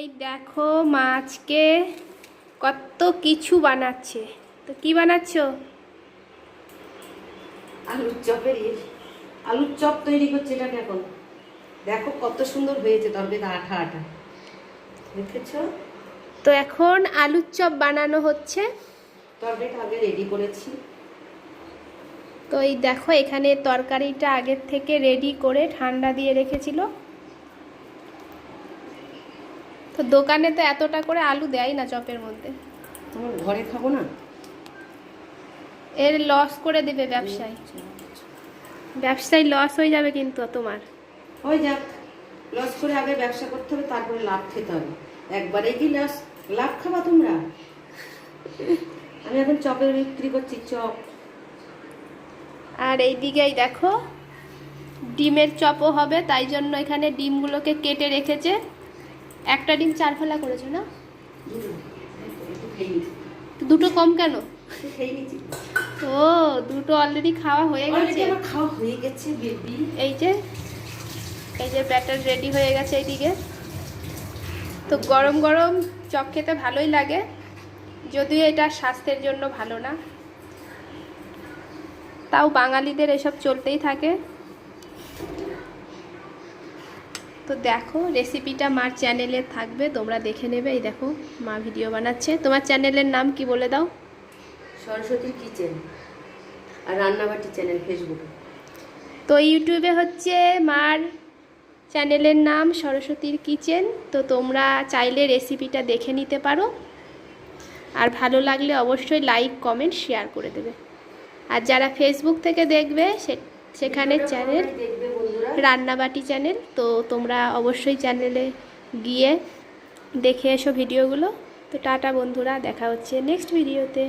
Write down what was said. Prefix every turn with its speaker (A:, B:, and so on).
A: এই দেখো মাছকে কত কিছু বানাচ্ছে। তো কি বানাচ্ছ?
B: আলুর চপের ইয়ে। আলুর চপ তৈরি করছে এটা এখন। দেখো কত সুন্দর হয়েছে তরকারিটা আঠা আঠা। দেখেছ?
A: তো এখন আলুর চপ বানানো হচ্ছে।
B: তরকারিটা আগে রেডি করেছি।
A: তো এই দেখো এখানে তরকারিটা আগের থেকে রেডি করে ঠান্ডা দিয়ে রেখেছিল। তো দোকানে তো এতটা করে আলু দেয় না চপের মধ্যে।
B: তোমার ঘরে খাব না?
A: এর লস করে দেবে ব্যবসায়। ব্যবসায় লস হয়ে যাবে কিন্তু তোমার।
B: ওই যাক লস করে আগে ব্যবসা করতে হবে তারপরে লাভ খেতে হবে। একবারে কি লস লাভ খাবা তোমরা? আমি এখন চপের বিক্রি করছি চপ।
A: আর এই দিকেই দেখো ডিমের চপও হবে তাই জন্য এখানে ডিমগুলোকে কেটে রেখেছে। একটা ডিম চার ফেলা করেছ না? দুটো। কম কেন? ও দুটো অলরেডি খাওয়া হয়ে গেছে।
B: খাওয়া হয়ে গেছে
A: এই যে এই যে ব্যাটার রেডি হয়ে গেছে এইদিকে। তো গরম গরম চপ খেতে ভালোই লাগে যদিও এটা স্বাস্থ্যের জন্য ভালো না। তাও বাঙালিদের এসব চলতেই থাকে। তো দেখো রেসিপিটা মার চ্যানেলে থাকবে তোমরা দেখে নেবে। এই দেখো মা ভিডিও বানাচ্ছে। তোমার চ্যানেলের নাম কি বলে দাও?
B: সরস্বতীর কিচেন আর রান্নাবাটি চ্যানেল ফেসবুক
A: তো ইউটিউবে হচ্ছে মার চ্যানেলের নাম সরস্বতীর কিচেন। তো তোমরা চাইলে রেসিপিটা দেখে নিতে পারো। আর ভালো লাগলে অবশ্যই লাইক কমেন্ট শেয়ার করে দেবে। আর যারা ফেসবুক থেকে দেখবে সে- সেখানে চ্যানেল রান্নাবাটি চ্যানেল, তো তোমরা অবশ্যই চ্যানেলে গিয়ে দেখে এসো ভিডিওগুলো। তো টাটা বন্ধুরা, দেখা হচ্ছে নেক্সট ভিডিওতে।